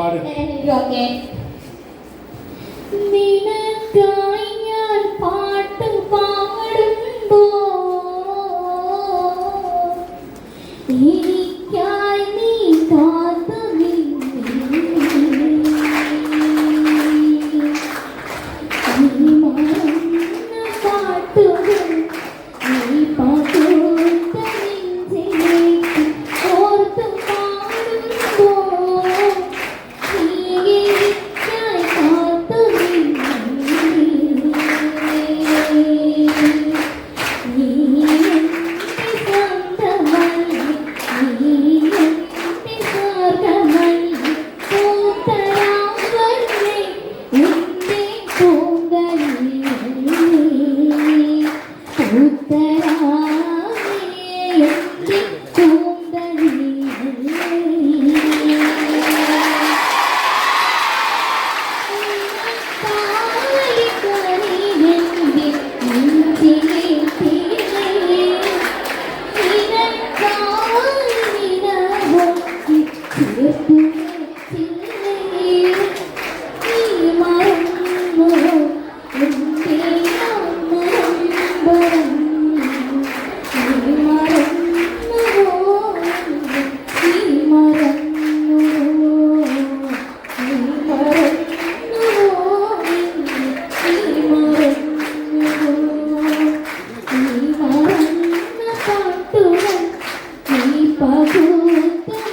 പാട്. ഓക്കെ. നിനക്കായി ഞാൻ പാട്ട് പാടുമ്പോ എനിക്കായി നീ താ that Thank you.